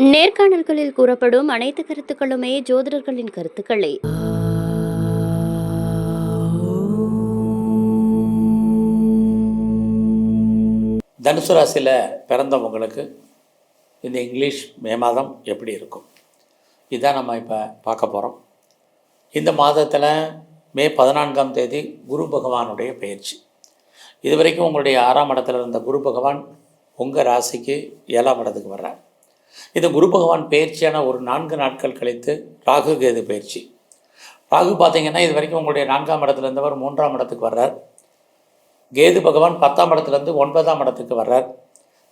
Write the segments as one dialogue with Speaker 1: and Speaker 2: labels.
Speaker 1: நேர்காணல்களில் கூறப்படும் அனைத்து கருத்துக்களுமே ஜோதிடர்களின் கருத்துக்களே.
Speaker 2: தனுசு ராசியில் பிறந்தவங்களுக்கு இந்த இங்கிலீஷ் மே மாதம் எப்படி இருக்கும்? இதான் நம்ம இப்போ பார்க்க போகிறோம் இந்த மாதத்தில் மே பதினான்காம் தேதி குரு பகவானுடைய பயிற்சி. இது வரைக்கும் உங்களுடைய ஆறாம் இடத்துல இருந்த குரு பகவான் உங்கள் ராசிக்கு ஏழாம் இடத்துக்கு வர்றார். இந்த குரு பகவான் பயிற்சியான ஒரு நான்கு நாட்கள் கழித்து ராகு கேது பயிற்சி. ராகு பார்த்தீங்கன்னா இது வரைக்கும் உங்களுடைய நான்காம் இடத்துல இருந்தவர் மூன்றாம் இடத்துக்கு வர்றார். கேது பகவான் பத்தாம் இடத்துலேருந்து ஒன்பதாம் இடத்துக்கு வர்றார்.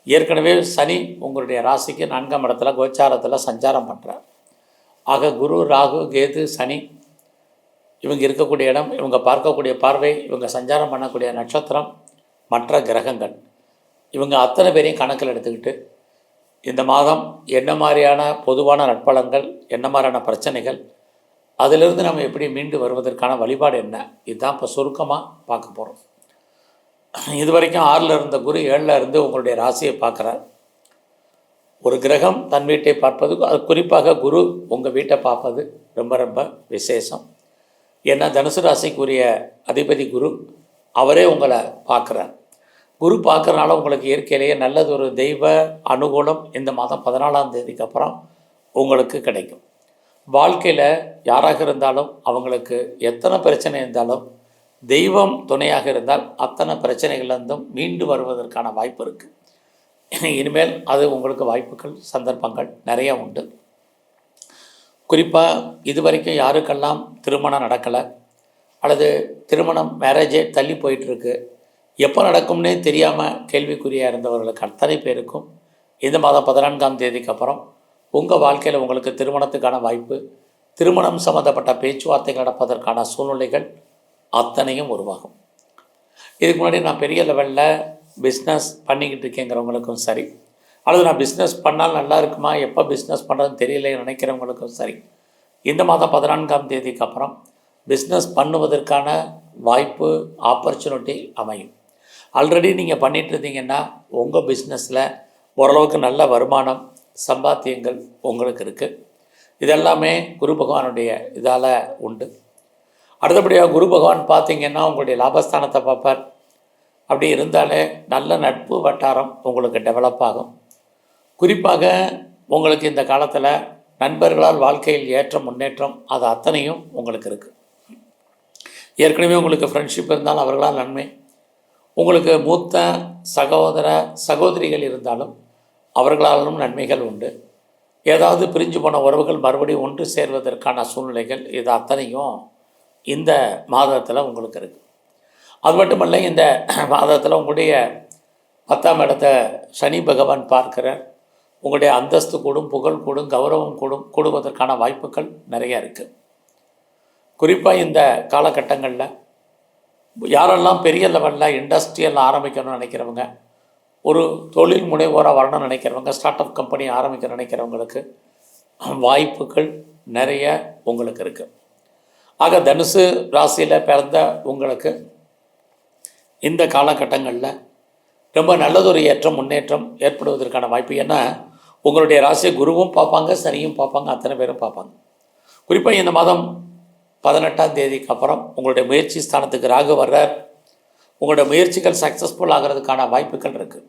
Speaker 2: ஏற்கனவே சனி உங்களுடைய ராசிக்கு நான்காம் இடத்துல கோச்சாரத்தில் சஞ்சாரம் பண்ணுறார் ஆக குரு ராகு கேது சனி இவங்க இருக்கக்கூடிய இடம் இவங்க பார்க்கக்கூடிய பார்வை இவங்க சஞ்சாரம் பண்ணக்கூடிய நட்சத்திரம் மற்ற கிரகங்கள். இவங்க அத்தனை பேரையும் கணக்கில் எடுத்துக்கிட்டு இந்த மாதம் என்ன மாதிரியான பொதுவான நட்பலன்கள் என்ன மாதிரியான பிரச்சனைகள் அதிலிருந்து நம்ம எப்படி மீண்டு வருவதற்கான வழிபாடு என்ன? இதுதான் இப்போ சுருக்கமாக பார்க்க போகிறோம் இது வரைக்கும் ஆறில் இருந்த குரு ஏழில் இருந்து உங்களுடைய ராசியை பார்க்குறார். ஒரு கிரகம் தன் வீட்டை பார்ப்பது அது குறிப்பாக குரு உங்கள் வீட்டை பார்ப்பது ரொம்ப ரொம்ப விசேஷம். ஏன்னா தனுசு ராசிக்குரிய அதிபதி குரு அவரே உங்களை பார்க்குறார். குரு பார்க்குறனால உங்களுக்கு இயற்கையிலேயே நல்லது ஒரு தெய்வ அனுகூலம் இந்த மாதம் பதினாலாம் தேதிக்கு அப்புறம் உங்களுக்கு கிடைக்கும். வாழ்க்கையில் யாராக இருந்தாலும் அவங்களுக்கு எத்தனை பிரச்சனை இருந்தாலும் தெய்வம் துணையாக இருந்தால் அத்தனை பிரச்சனைகள்லேருந்தும் மீண்டு வருவதற்கான வாய்ப்பு இருக்குது இனிமேல் அது உங்களுக்கு வாய்ப்புகள் சந்தர்ப்பங்கள் நிறைய உண்டு. குறிப்பாக இது வரைக்கும் யாருக்கெல்லாம் திருமணம் நடக்கலை அல்லது திருமணம் மேரேஜே தள்ளி போயிட்டுருக்கு எப்போ நடக்கும்னே தெரியாமல் கேள்விக்குறியாக இருந்தவர்களுக்கு அத்தனை பேருக்கும் இந்த மாதம் பதினான்காம் தேதிக்கு அப்புறம் உங்கள் வாழ்க்கையில் உங்களுக்கு திருமணத்துக்கான வாய்ப்பு திருமணம் சம்மந்தப்பட்ட பேச்சுவார்த்தைகள் நடப்பதற்கான சூழ்நிலைகள் அத்தனையும் உருவாகும். இதுக்கு முன்னாடி நான் பெரிய லெவலில் பிஸ்னஸ் பண்ணிக்கிட்டு இருக்கேங்கிறவங்களுக்கும் சரி அல்லது நான் பிஸ்னஸ் பண்ணால் நல்லா இருக்குமா எப்போ பிஸ்னஸ் பண்ணுறதுன்னு தெரியல நினைக்கிறவங்களுக்கும் சரி இந்த மாதம் பதினான்காம் தேதிக்கு அப்புறம் பிஸ்னஸ் பண்ணுவதற்கான வாய்ப்பு ஆப்பர்ச்சுனிட்டி அமையும். ஆல்ரெடி நீங்கள் பண்ணிட்டு இருந்தீங்கன்னா உங்கள் பிஸ்னஸில் ஓரளவுக்கு நல்ல வருமானம் சம்பாத்தியங்கள் உங்களுக்கு இருக்குது இதெல்லாமே குரு பகவானுடைய இதால் உண்டு. அடுத்தபடியாக குரு பகவான் பார்த்தீங்கன்னா உங்களுடைய லாபஸ்தானத்தை பார்ப்பார். அப்படி இருந்தாலே நல்ல நட்பு வட்டாரம் உங்களுக்கு டெவலப் ஆகும். குறிப்பாக உங்களுக்கு இந்த காலத்தில் நண்பர்களால் வாழ்க்கையில் ஏற்ற முன்னேற்றம் அது அத்தனையும் உங்களுக்கு இருக்குது ஏற்கனவே உங்களுக்கு ஃப்ரெண்ட்ஷிப் இருந்தாலும் அவர்களால் நன்மை உங்களுக்கு மூத்த சகோதர சகோதரிகள் இருந்தாலும் அவர்களாலும் நன்மைகள் உண்டு. ஏதாவது பிரிஞ்சு போன உறவுகள் மறுபடியும் ஒன்று சேர்வதற்கான சூழ்நிலைகள் இது அத்தனையும் இந்த மாதத்தில் உங்களுக்கு இருக்குது அது மட்டுமல்ல இந்த மாதத்தில் உங்களுடைய பத்தாம் இடத்த சனி பகவான் பார்க்கிறார். உங்களுடைய அந்தஸ்து கூடும் புகழ் கூடும் கௌரவம் கூடும் கூடுவதற்கான வாய்ப்புகள் நிறைய இருக்குது குறிப்பாக இந்த காலகட்டங்களில் யாரெல்லாம் பெரிய லெவலில் இண்டஸ்ட்ரியல் ஆரம்பிக்கணும்னு நினைக்கிறவங்க ஒரு தொழில் முனைவோராக வரணும்னு நினைக்கிறவங்க ஸ்டார்ட் அப் கம்பெனி ஆரம்பிக்க நினைக்கிறவங்களுக்கு வாய்ப்புகள் நிறைய உங்களுக்கு இருக்குது ஆக தனுசு ராசியில் பிறந்த உங்களுக்கு இந்த காலகட்டங்களில் ரொம்ப நல்லதொரு ஏற்றம் முன்னேற்றம் ஏற்படுவதற்கான வாய்ப்பு. ஏன்னா உங்களுடைய ராசியை குருவும் பார்ப்பாங்க சனியும் பார்ப்பாங்க அத்தனை பேரும் பார்ப்பாங்க. குறிப்பாக இந்த மாதம் பதினெட்டாம் தேதிக்கு அப்புறம் உங்களுடைய முயற்சி ஸ்தானத்துக்கு ராகு வர்றார் உங்களுடைய முயற்சிகள் சக்ஸஸ்ஃபுல் ஆகிறதுக்கான வாய்ப்புகள் இருக்குது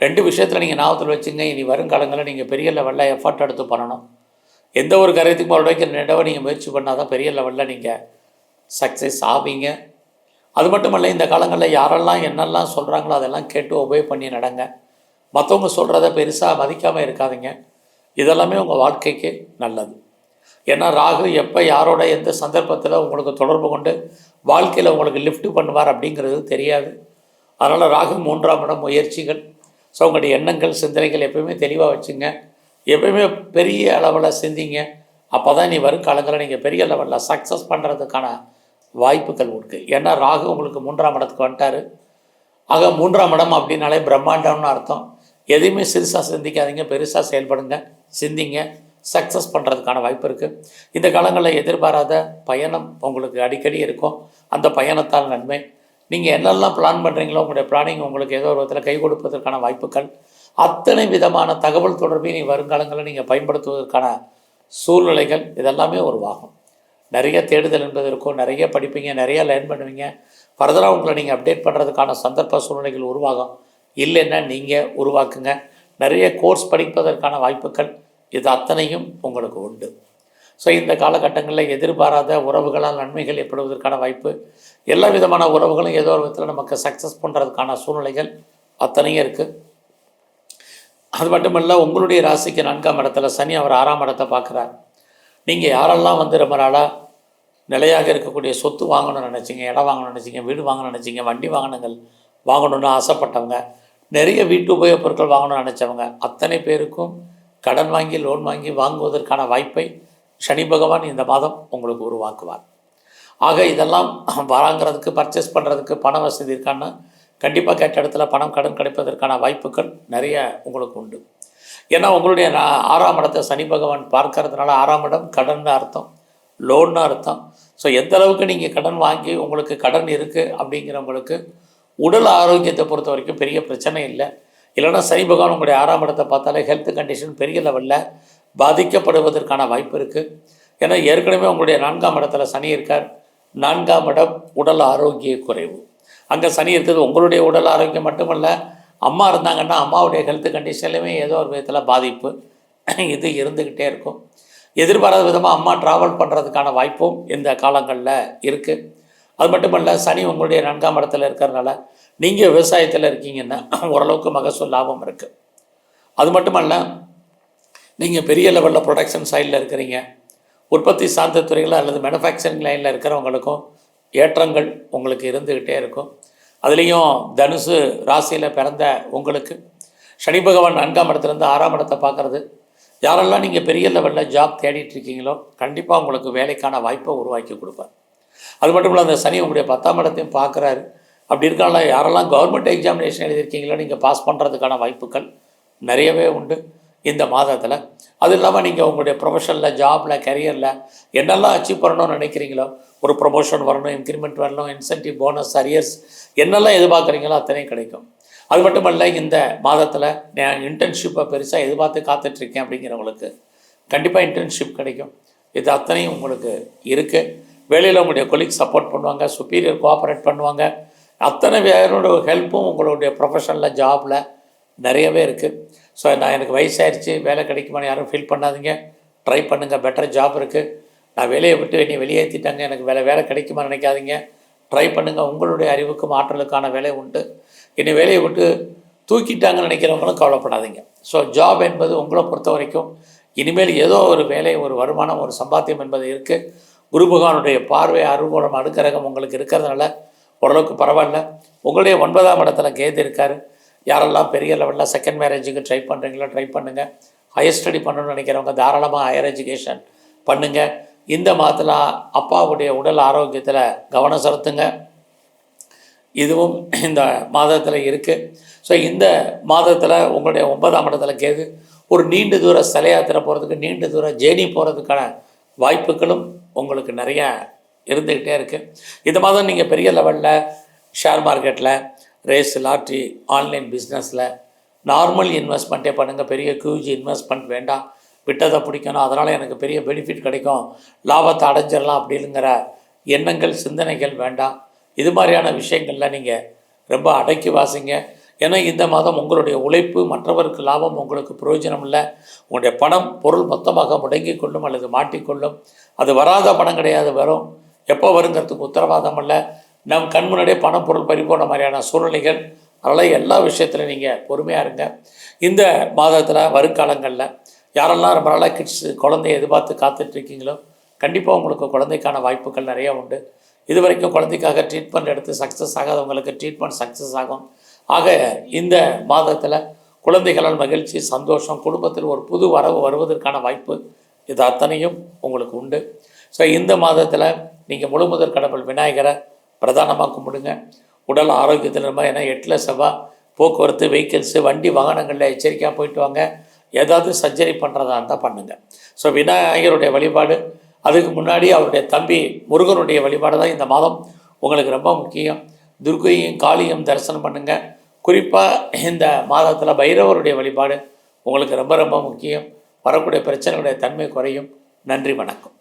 Speaker 2: ரெண்டு விஷயத்தில் நீங்கள் ஞாபகத்தில் வச்சுங்க இனி வருங்காலங்களில் நீங்கள் பெரிய லெவலில் எஃபர்ட் எடுத்து பண்ணணும். எந்த ஒரு காரியத்துக்கும் ஒரு வரைக்கும் ரெண்டவை நீங்கள் முயற்சி பண்ணால் தான் பெரிய லெவலில் நீங்கள் சக்ஸஸ் ஆவீங்க. அது மட்டும் இல்லை இந்த காலங்களில் யாரெல்லாம் என்னெல்லாம் சொல்கிறாங்களோ அதெல்லாம் கேட்டு ஒபே பண்ணி நடங்க. மற்றவங்க சொல்கிறத பெருசாக மதிக்காமல் இருக்காதீங்க. இதெல்லாமே உங்கள் வாழ்க்கைக்கு நல்லது. ஏன்னா ராகு எப்போ யாரோட எந்த சந்தர்ப்பத்தில் உங்களுக்கு தொடர்பு கொண்டு வாழ்க்கையில் உங்களுக்கு லிஃப்ட் பண்ணுவார் அப்படிங்கிறது தெரியாது. அதனால் ராகு மூன்றாம் இடம் முயற்சிகள். ஸோ உங்களுடைய எண்ணங்கள் சிந்தனைகள் எப்பயுமே தெளிவாக வச்சுங்க. எப்பயுமே பெரிய அளவில் சிந்திங்க. அப்போ தான் நீ வரும் காலங்களில் நீங்கள் பெரிய லெவலில் சக்ஸஸ் பண்ணுறதுக்கான வாய்ப்புகள் உண்டு. ஏன்னா ராகு உங்களுக்கு மூன்றாம் இடத்துக்கு வந்துட்டார். ஆக மூன்றாம் இடம் அப்படின்னாலே பிரம்மாண்டம்னு அர்த்தம். எதையுமே சிறுசாக சிந்திக்காதீங்க. பெருசாக செயல்படுங்க. சிந்திங்க. சக்ஸஸ் பண்ணுறதுக்கான வாய்ப்பு இருக்குது இந்த காலங்களில் எதிர்பாராத பயணம் உங்களுக்கு அடிக்கடி இருக்கும். அந்த பயணத்தால் நன்மை. நீங்கள் என்னெல்லாம் பிளான் பண்ணுறீங்களோ உங்களுடைய பிளானிங் உங்களுக்கு ஏதோ ஒரு விதத்தில் கை கொடுப்பதற்கான வாய்ப்புகள். அத்தனை விதமான தகவல் தொடர்பை நீ வருங்காலங்களில் நீங்கள் பயன்படுத்துவதற்கான சூழ்நிலைகள் இதெல்லாமே உருவாகும். நிறைய தேடுதல் என்பது இருக்கும். நிறைய படிப்பீங்க நிறைய லேர்ன் பண்ணுவீங்க. ஃபர்தராக உங்களை நீங்கள் அப்டேட் பண்ணுறதுக்கான சந்தர்ப்ப சூழ்நிலைகள் உருவாகும். இல்லைன்னா நீங்கள் உருவாக்குங்க. நிறைய கோர்ஸ் படிப்பதற்கான வாய்ப்புகள். இது அத்தனையும் உங்களுக்கு உண்டு. ஸோ இந்த காலகட்டங்களில் எதிர்பாராத உறவுகளால் நன்மைகள் ஏற்படுவதற்கான வாய்ப்பு எல்லா விதமான உறவுகளும் ஏதோ ஒரு விதத்தில் நமக்கு சக்ஸஸ் பண்ணுறதுக்கான சூழ்நிலைகள் அத்தனையும் இருக்குது அது மட்டுமல்ல உங்களுடைய ராசிக்கு நான்காம் இடத்துல சனி அவர் ஆறாம் இடத்தை பார்க்குறார். நீங்கள் யாரெல்லாம் வந்து ரொம்ப நாளாக நிலையாக இருக்கக்கூடிய சொத்து வாங்கணும்னு நினச்சிங்க இடம் வாங்கணும்னு நினச்சிங்க வீடு வாங்கணும்னு நினச்சிங்க வண்டி வாகனங்கள் வாங்கணும்னு ஆசைப்பட்டவங்க நிறைய வீட்டு உபயோகப் பொருட்கள் வாங்கணும்னு நினச்சவங்க அத்தனை பேருக்கும் கடன் வாங்கி லோன் வாங்கி வாங்குவதற்கான வாய்ப்பை சனி பகவான் இந்த மாதம் உங்களுக்கு உருவாக்குவார். ஆக இதெல்லாம் வாங்குறதுக்கு பர்ச்சேஸ் பண்ணுறதுக்கு பண வசதி இருக்கான்னா கண்டிப்பாக கேட்ட இடத்துல பணம் கடன் கிடைப்பதற்கான வாய்ப்புகள் நிறைய உங்களுக்கு உண்டு. ஏன்னா உங்களுடைய ஆறாம் இடத்தை சனி பகவான் பார்க்கறதுனால ஆறாம் இடம் கடன் அர்த்தம் லோன்னு அர்த்தம். ஸோ எந்த அளவுக்கு நீங்கள் கடன் வாங்கி உங்களுக்கு கடன் இருக்குது அப்படிங்கிறவங்களுக்கு உடல் ஆரோக்கியத்தை பொறுத்த வரைக்கும் பெரிய பிரச்சனை இல்லை. இல்லைன்னா சனி பகவான் உங்களுடைய ஆறாம் இடத்தை பார்த்தாலே ஹெல்த் கண்டிஷன் பெரிய லெவலில் பாதிக்கப்படுவதற்கான வாய்ப்பு இருக்குது ஏன்னா ஏற்கனவே உங்களுடைய நான்காம் இடத்துல சனி இருக்கார். நான்காம் இடம் உடல் ஆரோக்கிய குறைவு. அங்கே சனி இருக்கிறது உங்களுடைய உடல் ஆரோக்கியம் மட்டுமல்ல அம்மா இருந்தாங்கன்னா அம்மாவுடைய ஹெல்த் கண்டிஷன்லையுமே ஏதோ ஒரு விதத்தில் பாதிப்பு. இது இருந்துக்கிட்டே இருக்கும். எதிர்பாராத விதமாக அம்மா ட்ராவல் பண்ணுறதுக்கான வாய்ப்பும் இந்த காலங்களில் இருக்குது அது மட்டுமல்ல சனி உங்களுடைய நான்காம் இடத்துல இருக்கிறதுனால நீங்கள் விவசாயத்தில் இருக்கீங்கன்னா ஓரளவுக்கு மகசூல் லாபம் இருக்குது அது மட்டுமல்ல நீங்கள் பெரிய லெவலில் ப்ரொடக்ஷன் சைடில் இருக்கிறீங்க. உற்பத்தி சார்ந்த துறையில் அல்லது மேனுஃபேக்சரிங் லைனில் இருக்கிறவங்களுக்கும் ஏற்றங்கள் உங்களுக்கு இருந்துக்கிட்டே இருக்கும். அதுலேயும் தனுசு ராசியில் பிறந்த உங்களுக்கு சனி பகவான் நான்காம் இடத்துலேருந்து ஆறாம் இடத்தை பார்க்குறது. யாரெல்லாம் நீங்கள் பெரிய லெவலில் ஜாப் தேடிட்டு இருக்கீங்களோ கண்டிப்பாக உங்களுக்கு வேலைக்கான வாய்ப்பை உருவாக்கி கொடுப்பார். அது மட்டும் இல்லை அந்த சனி உங்களுடைய பத்தாம் இடத்தையும் பார்க்குறாரு. அப்படி இருக்கலாம் யாரெல்லாம் கவர்மெண்ட் எக்ஸாமினேஷன் எழுதியிருக்கீங்களோ நீங்கள் பாஸ் பண்ணுறதுக்கான வாய்ப்புகள் நிறையவே உண்டு இந்த மாதத்தில். அது இல்லாமல் நீங்கள் உங்களுடைய ப்ரொஃபஷனில் ஜாபில் கரியரில் என்னெல்லாம் அச்சீவ் பண்ணணும்னு நினைக்கிறீங்களோ ஒரு ப்ரொமோஷன் வரணும் இன்க்ரிமெண்ட் வரணும் இன்சென்டிவ் போனஸ் அரியர்ஸ் என்னெல்லாம் எதிர்பார்க்குறீங்களோ அத்தனையும் கிடைக்கும். அது மட்டுமல்ல இந்த மாதத்தில் நான் இன்டர்ன்ஷிப்பை பெருசாக எதிர்பார்த்து காத்துட்ருக்கேன் அப்படிங்கிறவங்களுக்கு கண்டிப்பாக இன்டர்ன்ஷிப் கிடைக்கும். இது அத்தனையும் உங்களுக்கு இருக்குது வேலையில் உங்களுடைய கொலீக் சப்போர்ட் பண்ணுவாங்க சுப்பீரியர் கோஆப்ரேட் பண்ணுவாங்க. அத்தனை பேரோட ஹெல்ப்பும் உங்களுடைய ப்ரொஃபஷனில் ஜாபில் நிறையவே இருக்குது ஸோ நான் எனக்கு வயசாகிடுச்சு வேலை கிடைக்குமான்னு யாரும் ஃபீல் பண்ணாதீங்க. ட்ரை பண்ணுங்கள் பெட்டர் ஜாப் இருக்குது நான் வேலையை விட்டு என்னை வெளியேற்றிட்டாங்க எனக்கு வேலை வேலை கிடைக்குமா நினைக்காதீங்க. ட்ரை பண்ணுங்கள் உங்களுடைய அறிவுக்கும் ஆற்றலுக்கான வேலை உண்டு. என்னை வேலையை விட்டு தூக்கிட்டாங்கன்னு நினைக்கிறவங்களும் கவலைப்படாதீங்க. ஸோ ஜாப் என்பது உங்களை பொறுத்த வரைக்கும் இனிமேல் ஏதோ ஒரு வேலை ஒரு வருமானம் ஒரு சம்பாத்தியம் என்பது இருக்குது குரு பகவானுடைய பார்வை அருள்மூலம் அடுக்கரகம் உங்களுக்கு இருக்கிறதுனால ஓரளவுக்கு பரவாயில்ல. உங்களுடைய ஒன்பதாம் இடத்துல கேது இருக்கார். யாரெல்லாம் பெரிய லெவலில் செகண்ட் மேரேஜுக்கு ட்ரை பண்ணுறீங்களோ ட்ரை பண்ணுங்கள் ஹையர் ஸ்டடி பண்ணணும்னு நினைக்கிறவங்க தாராளமாக ஹையர் எஜுகேஷன் பண்ணுங்கள் இந்த மாதத்தில் அப்பாவுடைய உடல் ஆரோக்கியத்தில் கவனம் செலுத்துங்க. இதுவும் இந்த மாதத்தில் இருக்குது ஸோ இந்த மாதத்தில் உங்களுடைய ஒன்பதாம் இடத்துல கேது ஒரு நீண்ட தூர சில யாத்திரை போகிறதுக்கு நீண்ட தூர ஜேர்னி போகிறதுக்கான வாய்ப்புகளும் உங்களுக்கு நிறைய இருந்துக்கிட்டே இருக்குது இந்த மாதம் நீங்கள் பெரிய லெவலில் ஷேர் மார்க்கெட்டில் ரேஸ் லாட்ரி ஆன்லைன் பிஸ்னஸில் நார்மல் இன்வெஸ்ட்மெண்ட்டே பண்ணுங்கள் பெரிய கியூஜி இன்வெஸ்ட்மெண்ட் வேண்டாம். விட்டதை பிடிக்கணும். அதனால் எனக்கு பெரிய பெனிஃபிட் கிடைக்கும். லாபத்தை அடைஞ்சிடலாம் அப்படிங்கிற எண்ணங்கள் சிந்தனைகள் வேண்டாம். இது மாதிரியான விஷயங்களில் நீங்கள் ரொம்ப அடக்கி வாசிங்க. ஏன்னா இந்த மாதம் உங்களுடைய உழைப்பு மற்றவருக்கு லாபம் உங்களுக்கு பிரயோஜனம் இல்லை. உங்களுடைய பணம் பொருள் மொத்தமாக முடங்கிக் கொள்ளும் அல்லது மாட்டிக்கொள்ளும் அது வராத பணம் கிடையாது வரும் எப்போ வருங்கிறதுக்கு உத்தரவாதம் இல்லை. நம் கண் முன்னாடியே பணம் பொருள் பறிபோன மாதிரியான சூழ்நிலைகள் அதனால் எல்லா விஷயத்துலையும் நீங்கள் பொறுமையாக இருங்க. இந்த மாதத்தில் வருங்காலங்களில் யாரெல்லாம் ரொம்ப நாளாக கிட்ஸ் குழந்தைய எதிர்பார்த்து காத்துட்ருக்கீங்களோ கண்டிப்பாக உங்களுக்கு குழந்தைக்கான வாய்ப்புகள் நிறையா உண்டு. இது வரைக்கும் குழந்தைக்காக ட்ரீட்மெண்ட் எடுத்து சக்ஸஸ் ஆகாதவங்களுக்கு ட்ரீட்மெண்ட் சக்ஸஸ் ஆகும். ஆக இந்த மாதத்தில் குழந்தைகளால் மகிழ்ச்சி சந்தோஷம் குடும்பத்தில் ஒரு புது வரவு வருவதற்கான வாய்ப்பு இது அத்தனையும் உங்களுக்கு உண்டு. ஸோ இந்த மாதத்தில் நீங்கள் முழுமுதற் கடவுள் விநாயகரை பிரதானமாக கும்பிடுங்க. உடல் ஆரோக்கியத்தில் ஏன்னா எட்டில் செவ்வாய் போக்குவரத்து வெஹிக்கிள்ஸு வண்டி வாகனங்களில் எச்சரிக்கையாக போயிட்டு வாங்க. ஏதாவது சர்ஜரி பண்ணுறதா இருந்தால் பண்ணுங்கள் ஸோ விநாயகருடைய வழிபாடு அதுக்கு முன்னாடி அவருடைய தம்பி முருகனுடைய வழிபாடு தான் இந்த மாதம் உங்களுக்கு ரொம்ப முக்கியம். துர்கையும் காளியும் தரிசனம் பண்ணுங்கள் குறிப்பாக இந்த மாதத்தில் பைரவருடைய வழிபாடு உங்களுக்கு ரொம்ப ரொம்ப முக்கியம். வரக்கூடிய பிரச்சனைகளுடைய தன்மை குறையும். நன்றி வணக்கம்.